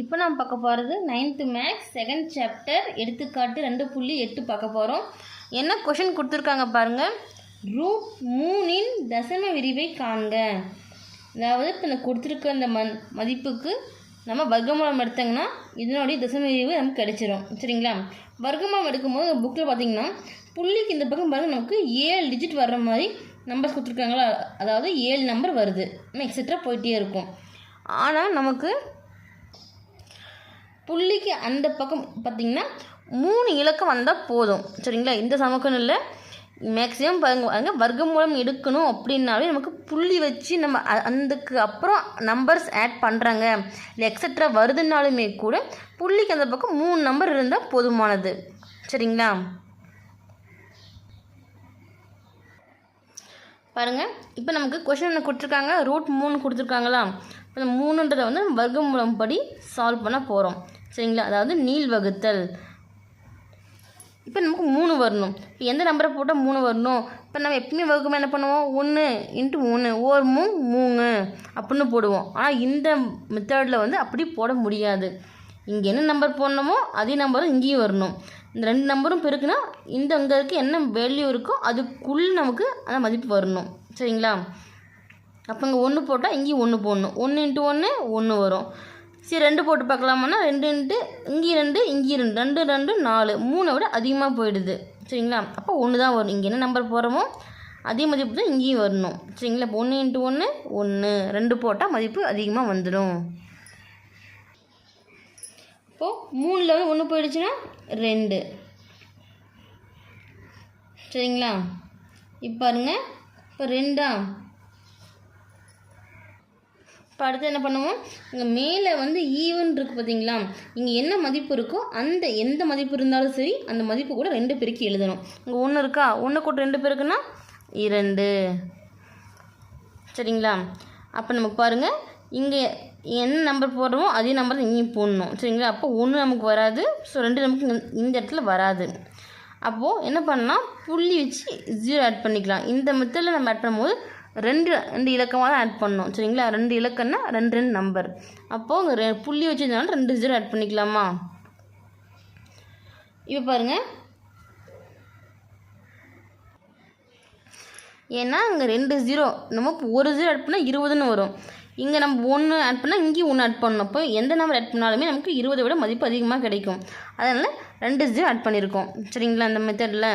இப்போ நாம் பார்க்க போகிறது நைன்த்து மேக்ஸ் செகண்ட் சாப்டர் எடுத்துக்காட்டு ரெண்டு புள்ளி எட்டு பார்க்க போகிறோம். என்ன கொஷின் கொடுத்துருக்காங்க பாருங்கள் ரூட் மூணின் தசம விரிவை காண்க. அதாவது இப்போ நான் கொடுத்துருக்க அந்த மண் மதிப்புக்கு நம்ம வர்க்கமூலம் எடுத்தோங்கன்னா இதனுடைய தசம விரிவு நமக்கு கிடைச்சிரும். சரிங்களா? வர்க்கமூலம் எடுக்கும்போது புக்கில் பார்த்தீங்கன்னா புள்ளிக்கு இந்த பக்கம் பாருங்கள் நமக்கு ஏழு டிஜிட் வர்ற மாதிரி நம்பர்ஸ் கொடுத்துருக்காங்களா? அதாவது ஏழு நம்பர் வருது. எக்ஸெட்ரா போயிட்டே இருக்கும். ஆனால் நமக்கு புள்ளிக்கு அந்த பக்கம் பார்த்திங்கன்னா மூணு இலக்கம் வந்தால் போதும். சரிங்களா? இந்த சமக்கம் இல்லை. மேக்ஸிமம் பாருங்க பாருங்க வர்க்கமூலம் எடுக்கணும் அப்படின்னாலே நமக்கு புள்ளி வச்சு நம்ம அ- அதுக்கு அப்புறம் நம்பர்ஸ் ஆட் பண்ணுறாங்க இல்லை எக்ஸட்ரா வருதுனாலுமே கூட புள்ளிக்கு அந்த பக்கம் மூணு நம்பர் இருந்தால் போதுமானது. சரிங்களா? பாருங்கள் இப்போ நமக்கு கொஷின் என்ன கொடுத்துருக்காங்க. ரூட் மூணு கொடுத்துருக்காங்களா இப்போ இந்த மூணுன்றதை வந்து நம்ம வர்க்கமூலம் படி சால்வ் பண்ண போகிறோம் சரிங்களா? அதாவது நீள் வகுத்தல். இப்போ நமக்கு மூணு வரணும். இப்போ எந்த நம்பரை போட்டால் மூணு வரணும்? இப்போ நம்ம எப்பயுமே வகுக்கும் என்ன பண்ணுவோம்? ஒன்று இன்ட்டு மூணு ஓர் மூ மூணு அப்படின்னு போடுவோம். ஆனால் இந்த மெத்தடில் வந்து அப்படி போட முடியாது. இங்கே என்ன நம்பர் போடணுமோ அதே நம்பரும் இங்கேயும் வரணும். இந்த ரெண்டு நம்பரும் பெருக்குன்னா இந்த அங்கே இருக்க என்ன வேல்யூ இருக்கோ அதுக்குள்ளே நமக்கு அந்த மதிப்பு வரணும். சரிங்களா? அப்போ இங்கே ஒன்று போட்டால் இங்கேயும் ஒன்று போடணும். ஒன்று இன்ட்டு ஒன்று ஒன்று வரும். சரி ரெண்டு போட்டு பார்க்கலாமான்னா ரெண்டு இன்ட்டு இங்கேயும் ரெண்டு இங்கேயும் ரெண்டு ரெண்டு ரெண்டு நாலு. மூணை விட அதிகமாக போயிடுது. சரிங்களா? அப்போ ஒன்று தான் வரும். இங்கே என்ன நம்பர் போகிறோமோ அதே மதிப்பு தான் இங்கேயும் வரணும். சரிங்களா? இப்போ ஒன்று இன்ட்டு ஒன்று ஒன்று ரெண்டு போட்டால் மதிப்பு அதிகமாக வந்துடும். இப்போது மூணில் வந்து ஒன்று போயிடுச்சுன்னா ரெண்டு. சரிங்களா? இப்போ பாருங்க. இப்போ ரெண்டா? இப்போ அடுத்து என்ன பண்ணுவோம்? இங்கே மேலே வந்து ஈவன் இருக்குது பார்த்தீங்களா இங்கே என்ன மதிப்பு இருக்கோ அந்த எந்த மதிப்பு இருந்தாலும் சரி அந்த மதிப்பு கூட ரெண்டு பெருக்கி எழுதணும். இங்கே ஒன்று இருக்கா? ஒன்று கூட ரெண்டு பேருக்குன்னா இரண்டு. சரிங்களா? அப்போ நமக்கு பாருங்கள் இங்கே என்ன நம்பர் போடுறோமோ அதே நம்பர் தான் இங்கேயும் போடணும். சரிங்களா? அப்போ ஒன்று நமக்கு வராது. ஸோ ரெண்டு நமக்கு இந்த- இந்த இடத்துல வராது. அப்போது என்ன பண்ணலாம்? புள்ளி வச்சு ஜீரோ ஆட் பண்ணிக்கலாம். இந்த மெத்தடில் நம்ம ஆட் பண்ணும்போது ரெண்டு ரெண்டு இலக்கமாக தான் ஆட் பண்ணணும். சரிங்களா? ரெண்டு இலக்கம்னா ரெண்டு ரெண்டு நம்பர் அப்போது ரெ புள்ளி வச்சுருந்தாலும் ரெண்டு ஜீரோ ஆட் பண்ணிக்கலாமா? இப்போ பாருங்கள் ஏன்னா அங்கே ரெண்டு ஜீரோ நம்ம இப்போ ஒரு ஜீரோ ஆட் பண்ணால் இருபதுன்னு வரும். இங்கே நம்ம ஒன்று ஆட் பண்ணால் இங்கேயும் ஒன்று ஆட் பண்ணணும். அப்போ எந்த நம்பர் ஆட் பண்ணாலுமே நமக்கு இருபதை விட மதிப்பு அதிகமாக கிடைக்கும். அதனால் ரெண்டு ஜீரோ ஆட் பண்ணியிருக்கோம் சரிங்களா அந்த மெத்தடில்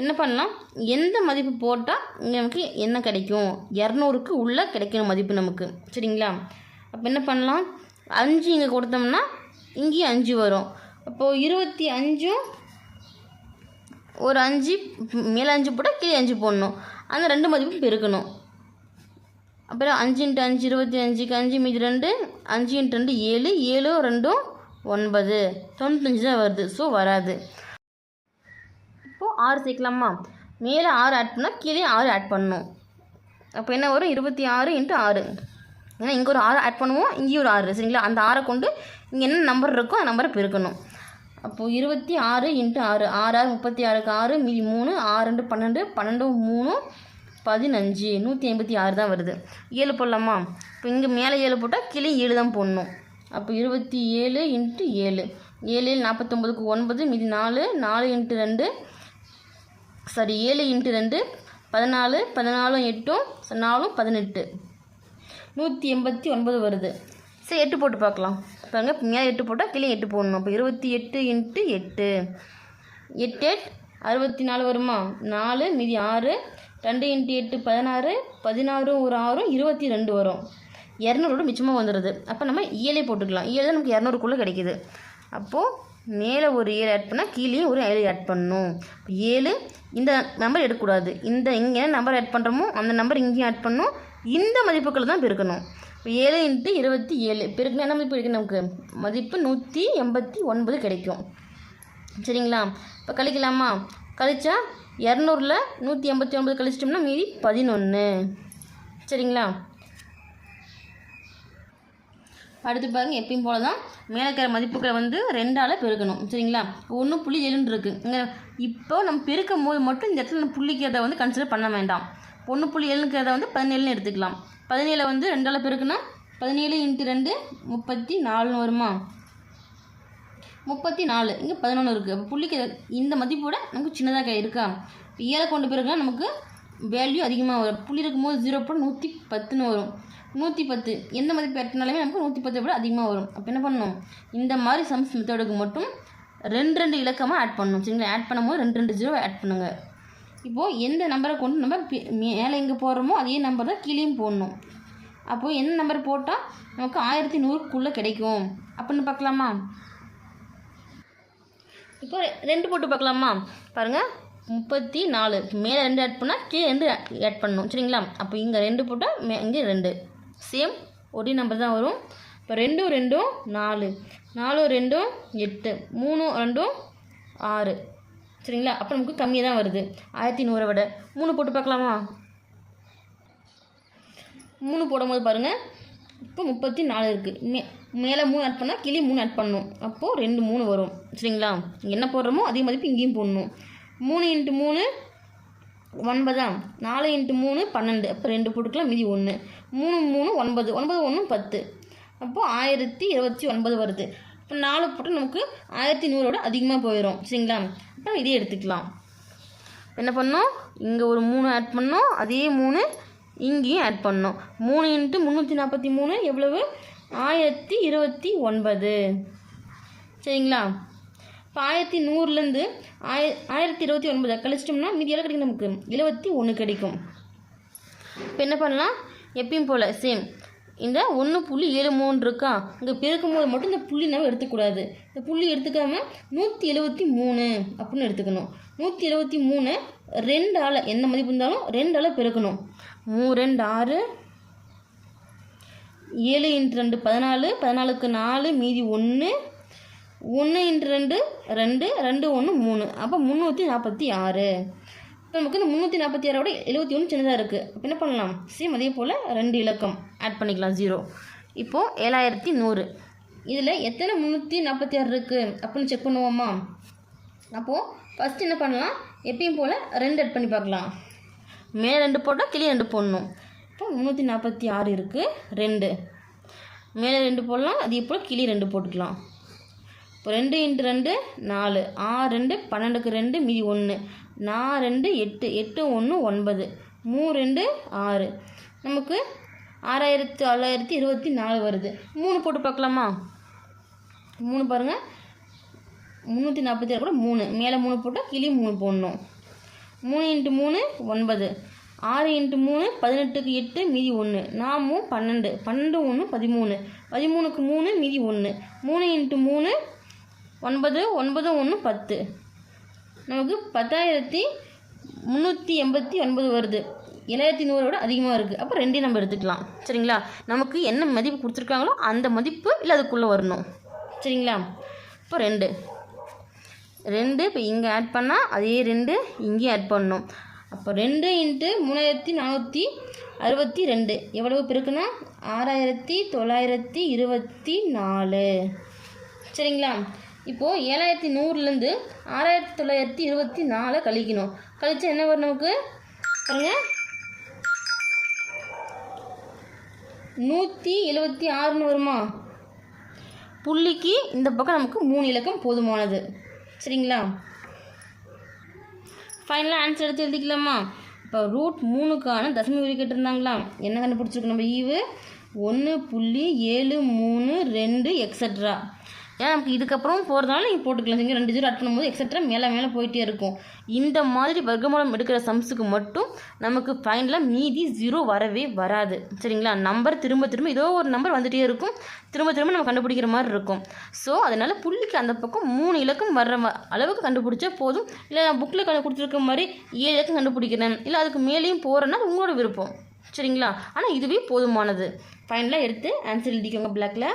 என்ன பண்ணலாம்? எந்த மதிப்பு போட்டால் இங்கே நமக்கு என்ன கிடைக்கும்? இரநூறுக்கு உள்ளே கிடைக்கணும் மதிப்பு நமக்கு. சரிங்களா? அப்போ என்ன பண்ணலாம்? அஞ்சு இங்கே கொடுத்தோம்னா இங்கேயும் அஞ்சு வரும். அப்போது இருபத்தி அஞ்சும் ஒரு அஞ்சு மேலே அஞ்சு போட்டால் கீழே அஞ்சு போடணும். அந்த ரெண்டு மதிப்பும் பெருக்கணும். அப்புறம் அஞ்சு இன்ட்டு அஞ்சு இருபத்தி அஞ்சுக்கு அஞ்சு மீதி ரெண்டு அஞ்சு இன்ட்டு ரெண்டு ஏழு ஏழு ரெண்டும் ஒன்பது. தொண்ணூத்தஞ்சு தான் வருது. ஸோ வராது. ஆறு சேர்க்கலாமா? மேலே ஆறு ஆட் பண்ணால் கீழே ஆறு ஆட் பண்ணணும். அப்போ என்ன வரும்? இருபத்தி ஆறு இன்ட்டு ஆறு. ஏன்னா இங்கே ஒரு ஆறு ஆட் பண்ணுவோம் இங்கேயும் ஒரு ஆறு சரிங்களா? அந்த ஆறை கொண்டு இங்கே என்ன நம்பர் இருக்கோ அந்த நம்பரை பெருக்கணும். அப்போது இருபத்தி ஆறு இன்ட்டு ஆறு. ஆறு ஆறு முப்பத்தி ஆறுக்கு ஆறு மீதி மூணு ஆறு ரெண்டு பன்னெண்டு பன்னெண்டு மூணு பதினஞ்சு. நூற்றி ஐம்பத்தி ஆறு தான் வருது. ஏழு போடலாமா? இப்போ இங்கே மேலே ஏழு போட்டால் கிளி ஏழு தான் போடணும். அப்போ இருபத்தி ஏழு இன்ட்டு ஏழு. ஏழு ஏழு நாற்பத்தொம்போதுக்கு ஒன்பது மீதி நாலு நாலு இன்ட்டு ரெண்டு சாரி ஏழு இன்ட்டு ரெண்டு பதினாலு பதினாலும் எட்டும் நாலும் பதினெட்டு. நூற்றி எண்பத்தி ஒன்பது வருது. சரி எட்டு போட்டு பார்க்கலாம். பாருங்க இப்போ மேலே எட்டு போட்டால் கீழே எட்டு போடணும். அப்போ இருபத்தி எட்டு இன்ட்டு எட்டு. எட்டு எட் அறுபத்தி நாலு வருமா? நாலு மீதி ஆறு. ரெண்டு இன்ட்டு எட்டு பதினாறு. பதினாறும் ஒரு ஆறும் இருபத்தி ரெண்டு வரும். இரநூறோட மிச்சமாக வந்துடுது அப்போ நம்ம ஏழே போட்டுக்கலாம். ஏழு தான் நமக்கு இரநூறுக்குள்ளே கிடைக்குது. அப்போது மேலே ஒரு ஏழு ஆட் பண்ணால் கீழே ஒரு ஏழு ஆட் பண்ணணும் ஏழு இந்த நம்பர் எடுக்கக்கூடாது. இந்த இங்கே நம்பர் ஆட் பண்ணுறோமோ அந்த நம்பர் இங்கேயும் ஆட் பண்ணணும் இந்த மதிப்புகளை தான் பெருக்கணும். இப்போ ஏழு இன்ட்டு இருபத்தி ஏழு. பெருக்கினா என்ன மதிப்பு கிடைக்கும் நமக்கு? மதிப்பு நூற்றி எண்பத்தி ஒன்பது கிடைக்கும். சரிங்களா? இப்போ கழிக்கலாமா? கழிச்சா இரநூறுல நூற்றி எண்பத்தி ஒன்பது கழிச்சிட்டோம்னா மீதி பதினொன்று சரிங்களா? அடுத்து பாருங்கள் எப்பயும் போல தான் மேலே இருக்கிற மதிப்புகளை வந்து ரெண்டால் பெருக்கணும். சரிங்களா? ஒன்று புள்ளி ஏழுன்னு இருக்குது இங்கே இப்போ நம்ம பெருக்கும் போது மட்டும் இந்த இடத்துல நம்ம புள்ளிக்கிறத வந்து கன்சிடர் பண்ண வேண்டாம். ஒன்று புள்ளி ஏழுங்கிறத வந்து பதினேழுன்னு எடுத்துக்கலாம். பதினேழை வந்து ரெண்டால் பெருக்குனா பதினேழு இன்ட்டு ரெண்டு முப்பத்தி நாலுன்னு வருமா? முப்பத்தி நாலு. இங்கே பதினொன்று இருக்குது அப்போ புள்ளிக்கு இந்த மதிப்போட நமக்கு சின்னதாக இருக்கா? இப்போ ஏழை கொண்டு பிறகுனா நமக்கு வேல்யூ அதிகமாக வரும். புள்ளி இருக்கும்போது ஜீரோ போட நூற்றி பத்துன்னு வரும். நூற்றி பத்து எந்த மதிப்பு எட்டினாலுமே நமக்கு நூற்றி பத்து விட அதிகமாக வரும். அப்போ என்ன பண்ணணும் இந்த மாதிரி சம்ஸ் மெத்தடுக்கு மட்டும் ரெண்டு ரெண்டு இலக்கமாக ஆட் பண்ணணும் சரிங்களா? ஆட் பண்ணும்போது ரெண்டு ரெண்டு ஜீரோ ஆட் பண்ணுங்கள் இப்போது எந்த நம்பரை கொண்டு நம்ம மேலே எங்கே போடுறோமோ அதே நம்பர் தான் கீழேயும் போடணும். அப்போது எந்த நம்பர் போட்டால் நமக்கு ஆயிரத்தி நூறுக்குள்ளே கிடைக்கும். அப்படின்னு பார்க்கலாமா? இப்போ ரெண்டு போட்டு பார்க்கலாமா? பாருங்கள் முப்பத்தி நாலு. மேலே ரெண்டு ஆட் பண்ணால் கீழே ரெண்டு ஆட் பண்ணணும். சரிங்களா? அப்போ இங்கே ரெண்டு போட்டால் மே இங்கே ரெண்டு. சேம் ஒரே நம்பர் தான் வரும். இப்போ ரெண்டும் ரெண்டும் நாலு. நாலும் ரெண்டும் எட்டு. மூணு ரெண்டும் ஆறு. சரிங்களா? அப்போ நமக்கு கம்மியாக தான் வருது. ஆயிரத்தி நூறை விட. மூணு போட்டு பார்க்கலாமா? மூணு போடும்போது பாருங்கள் இப்போ முப்பத்தி நாலு இருக்குது மே மேலே மூணு ஆட் பண்ணால் கிளி மூணு ஆட் பண்ணணும். அப்போது ரெண்டு மூணு வரும். சரிங்களா? என்ன போடுறோமோ அதே மதிப்பு இங்கேயும் போடணும். மூணு இன்ட்டு மூணு ஒன்பதாம். நாலு இன்ட்டு மூணு பன்னெண்டு. அப்போ ரெண்டு போட்டுக்கலாம் மீதி ஒன்று மூணு மூணு ஒன்பது. ஒன்பது ஒன்று பத்து. அப்போது ஆயிரத்தி இருபத்தி ஒன்பது வருது. இப்போ நாலு போட்டு நமக்கு ஆயிரத்தி நூறோட அதிகமாக போயிடும் சரிங்களா? அப்போ இதே எடுத்துக்கலாம். என்ன பண்ணோம்? இங்கே ஒரு மூணு ஆட் பண்ணோம். அதே மூணு இங்கேயும் ஆட் பண்ணோம். மூணு இன்ட்டு முந்நூற்றி நாற்பத்தி மூணு எவ்வளவு? ஆயிரத்தி இருபத்தி ஒன்பது. சரிங்களா? இப்போ ஆயிரத்தி நூறுலேருந்து ஆய ஆயிரத்தி இருபத்தி ஒன்பதை கழிச்சிட்டோம்னா மீதி எவ்வளோ கிடைக்கும் நமக்கு? எழுபத்தி ஒன்று கிடைக்கும். இப்போ என்ன பண்ணலாம்? எப்பயும் போல் சேம் இந்த ஒன்று புள்ளி ஏழு மூணு இருக்கா? இங்கே பெருக்கும் போது மட்டும் இந்த புள்ளி நம்ம எடுத்துக்கூடாது. இந்த புள்ளி எடுத்துக்காமல் நூற்றி எழுபத்தி மூணு அப்படின்னு எடுத்துக்கணும். நூற்றி எழுபத்தி மூணு ரெண்டு ஆளை எந்த மதிப்பு இருந்தாலும் ரெண்டு ஆளை பெருக்கணும். மூ ரெண்டு ஆறு ஏழு இன்ட்டு ரெண்டு பதினாலு பதினாலுக்கு நாலு மீதி ஒன்று ஒன்று இன்ட்டு ரெண்டு ரெண்டு ரெண்டு ஒன்று மூணு. அப்போ முந்நூற்றி நாற்பத்தி ஆறு. இப்போ நமக்கு இந்த முந்நூற்றி நாற்பத்தி ஆறோட எழுபத்தி ஒன்று சின்னதாக இருக்குது அப்போ என்ன பண்ணலாம்? சேம் அதே போல் ரெண்டு இலக்கம். ஆட் பண்ணிக்கலாம் ஜீரோ இப்போது ஏழாயிரத்தி நூறு. இதில் எத்தனை முந்நூற்றி நாற்பத்தி ஆறு இருக்குது அப்படின்னு செக் பண்ணுவோமா? அப்போது ஃபஸ்ட் என்ன பண்ணலாம்? எப்பயும் போல் ரெண்டு ஆட் பண்ணி பார்க்கலாம். மேலே ரெண்டு போட்டால் கிளி ரெண்டு போடணும். இப்போ முந்நூற்றி நாற்பத்தி ஆறு இருக்குது ரெண்டு. மேலே ரெண்டு போடலாம் அதே போல் கிளி ரெண்டு போட்டுக்கலாம். இப்போ ரெண்டு இன்ட்டு ரெண்டு நாலு. ஆறு ரெண்டு பன்னெண்டுக்கு ரெண்டு மீதி ஒன்று நான் ரெண்டு எட்டு. எட்டு ஒன்று ஒன்பது. மூ ரெண்டு ஆறு. நமக்கு ஆறாயிரத்து தொள்ளாயிரத்தி இருபத்தி நாலு வருது. மூணு போட்டு பார்க்கலாமா? மூணு பாருங்கள் முந்நூற்றி நாற்பத்தி ஆறு கூட மூணு. மேலே மூணு போட்டால் கிளி மூணு போடணும். மூணு இன்ட்டு மூணு ஒன்பது. ஆறு இன்ட்டு மூணு பதினெட்டுக்கு எட்டு மீதி ஒன்று நாமும் பன்னெண்டு. பன்னெண்டு ஒன்று பதிமூணு. பதிமூணுக்கு மூணு மீதி ஒன்று மூணு இன்ட்டு மூணு ஒன்பது ஒன்பது ஒன்று பத்து. நமக்கு பத்தாயிரத்தி முந்நூற்றி எண்பத்தி ஒன்பது வருது. ஏழாயிரத்தி நூறோட அதிகமாக இருக்குது அப்போ ரெண்டையும் நம்ம எடுத்துக்கலாம். சரிங்களா? நமக்கு என்ன மதிப்பு கொடுத்துருக்காங்களோ அந்த மதிப்பு இல்லை அதுக்குள்ளே வரணும். சரிங்களா? இப்போ ரெண்டு. ரெண்டு இப்போ இங்கே ஆட் பண்ணால் அதே ரெண்டு இங்கேயும் ஆட் பண்ணணும். அப்போ ரெண்டு இன்ட்டு மூணாயிரத்தி நானூற்றி அறுபத்தி ரெண்டு. எவ்வளவு பிறகுனா ஆறாயிரத்தி தொள்ளாயிரத்தி இருபத்தி நாலு. சரிங்களா? இப்போது ஏழாயிரத்தி நூறுலேருந்து ஆறாயிரத்தி தொள்ளாயிரத்தி இருபத்தி நாலை கழிக்கணும். கழிச்சா என்ன வரும் நமக்கு? பாருங்க. நூற்றி எழுபத்தி ஆறுன்னு வருமா? புள்ளிக்கு இந்த பக்கம் நமக்கு மூணு இலக்கம் போதுமானது. சரிங்களா? ஃபைனலாக ஆன்சர் எடுத்து எழுதிக்கலாமா? இப்போ ரூட் மூணுக்கான தசமி விதி கேட்டிருந்தாங்களா? என்ன கண்டுபிடிச்சிருக்கு நம்ம ஈவு? ஒன்று புள்ளி ஏழு மூணு ரெண்டு எக்ஸட்ரா ஏன்னா நமக்கு இதுக்கப்புறம் போகிறதுனால நீங்கள் போட்டுக்கலாம். சரிங்க ரெண்டு ஜீரோ ஆட் பண்ணும்போது எக்ஸட்ரா மேலே மேலே போயிட்டே இருக்கும். இந்த மாதிரி வர்க்கமூலம் எடுக்கிற சம்ஸுக்கு மட்டும் நமக்கு ஃபைனலாக மீதி ஜீரோ வரவே வராது. சரிங்களா? நம்பர் திரும்ப திரும்ப ஏதோ ஒரு நம்பர் வந்துகிட்டே இருக்கும். திரும்ப திரும்ப நம்ம கண்டுபிடிக்கிற மாதிரி இருக்கும். ஸோ அதனால் புள்ளிக்கு அந்த பக்கம் மூணு இலக்கம் வர்ற அளவுக்கு கண்டுபிடிச்சா போதும். இல்லை நான் புக்கில் கண்டு கொடுத்துருக்க மாதிரி ஏழு இலக்கம் கண்டுபிடிக்கிறேன். இல்லை அதுக்கு மேலேயும் போகிறேன்னா உங்களோட விருப்பம். சரிங்களா? ஆனால் இதுவே போதுமானது. ஃபைனலாக எடுத்து ஆன்சர் எழுதிக்கோங்க பிளாக்ல